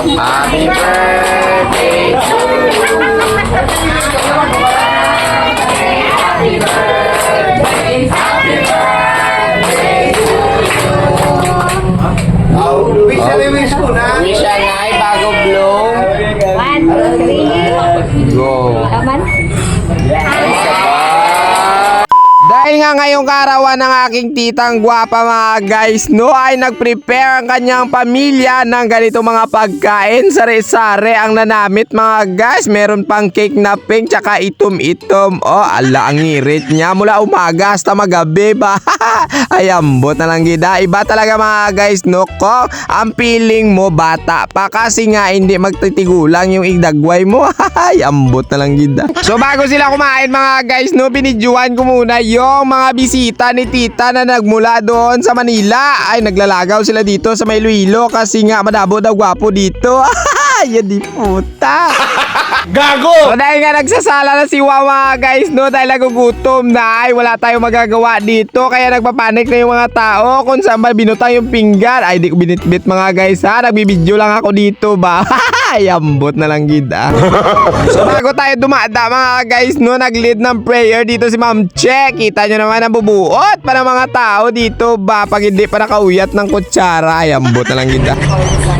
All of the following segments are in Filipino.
Happy birthday to Wish na wish ko na. Wish ang ay bago bloom. One, two, three. Go. Aman? Dahil nga ngayong karawan ng aking titang gwapa mga guys, no, ay nag-prepare ang kanyang pamilya ng ganito mga pagkain. Sari-sari ang nanamit mga guys. Meron pang cake na pink, tsaka itom-itom. Oh, ala ang ngirit niya. Mula umaga hasta magabi ba? ay ambot na lang gida. Iba talaga mga guys, no, ko. Ang feeling mo bata pa kasi nga hindi magtitigulang yung igdagway mo. ay ambot na lang gida. So bago sila kumain mga guys, no, binidyoan ko muna yung mga bisita ni tita na nagmula doon sa Manila. Ay, naglalagaw sila dito sa may Iloilo kasi nga madabo daw gwapo dito. Yan di puta. Gago! So dahil nga nagsasala na si Wawa guys no? Dahil nagugutom na. Ay wala tayong magagawa dito. Kaya nagpapanik na yung mga tao kung saan ba binutang yung pinggan. Ay di ko binitbit mga guys ha? Nagbibideo lang ako dito ba? Ay ambot na lang gid ah. so bago tayo dumada mga guys no? Nag-lead ng prayer dito si Ma'am Che. Kita nyo naman ang bubuot pa ng mga tao dito ba? Pag hindi pa nakauyat ng kutsara ay ambot na lang gid ah.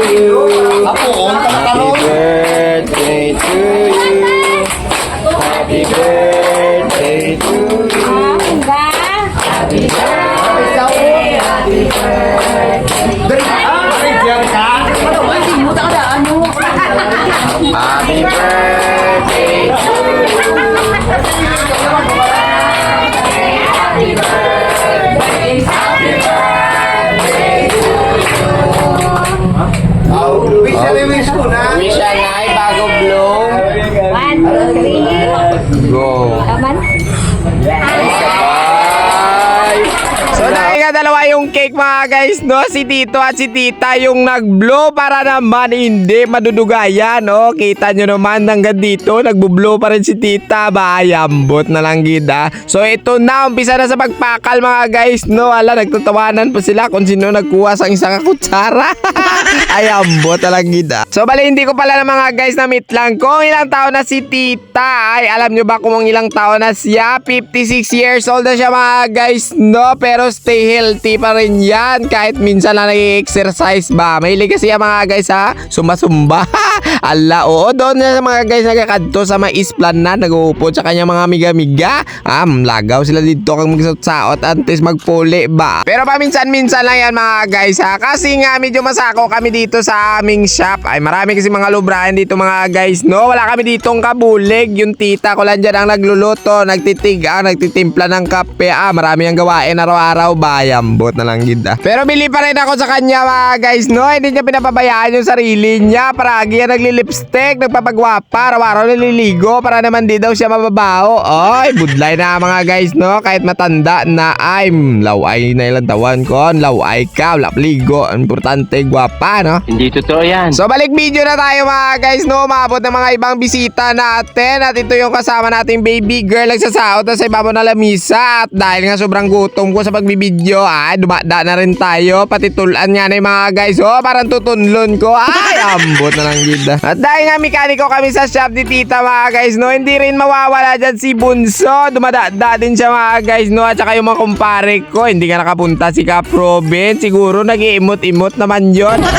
Go. Aman? So dahil nga dalawa yung cake mga guys no? Si Tito at si Tita yung nag-blow para naman hindi madudugayan no? Kita nyo naman hanggang dito Nagbo-blow pa rin si Tita. Bayambot na lang gida. So ito na umpisa na sa pagpakal mga guys no? Ala nagtatawanan pa sila kung sino nagkuha sa isang kutsara. Ayambot na lang gida. So bali hindi ko pala na mga guys na meet lang Kung ilang taon na si Tita. Ay alam nyo ba kung ilang taon na siya? 56 years old na siya mga guys no Pero stay healthy pa rin yan. Kahit minsan lang nag-exercise ba? Mahilig kasi yan mga guys ha? Sumasumba. Ala oo. Doon na sa mga guys nagkakadto sa mga isplan na Nag-uupo. Sa kanya mga miga-miga. Ah lagaw sila dito kang magsaot Antes magpuli ba? Pero paminsan-minsan lang yan mga guys ha? Kasi nga medyo masako kami dito sa aming shop. Ay marami kasi mga lubrahan dito mga guys no? Wala kami ditong kabulig. Yung tita ko lang dyan ang nagluluto. Nagtitig ah nagtitimpla ng kape. Ah Marami ang gawain araw-araw bayambot na lang gid ah. Pero bili pa rin ako sa kanya mga guys no? Hindi niya pinapabayaan yung sarili niya. Paragi yan naglilipstick Nagpapagwapa Araw-araw naliligo Para naman di daw siya mababaho Oy budlay na mga guys no? Kahit matanda na ay mm, Laway na ilang taon ko Laway ka Wala paligo Importante gwapa no? Hindi totoo yan. So balik video na tayo mga guys no? Umabot ng mga ibang bisita natin At ito yung kasama nating baby girl Nagsasaot na sa ibabaw na lamisa. At dahil nga sobrang gutom ko sa pagbibideo Ay dumada na rin tayo. Pati tulan nga na yung mga guys Oh. Parang tutunlon ko. Ay ambot na lang gida At dahil nga mekaniko kami sa shop ni tita mga guys no Hindi rin mawawala dyan si Bunso. Dumadada din siya mga guys no. At saka yung mga kumpare ko Hindi nga nakapunta si Cap Robin Siguro nag-iimot-imot naman yon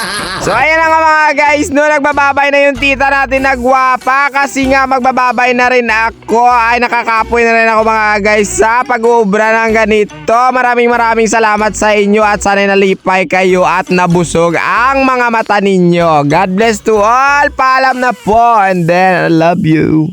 So ayan na nga mga guys, no nagbababay na yung tita natin na gwapa kasi nga magbababay na rin ako. Ay nakakapoy na rin ako mga guys sa pag-uubra ng ganito. Maraming maraming salamat sa inyo at sana nalipay kayo at nabusog ang mga mata ninyo. God bless to all. Paalam na po and then I love you.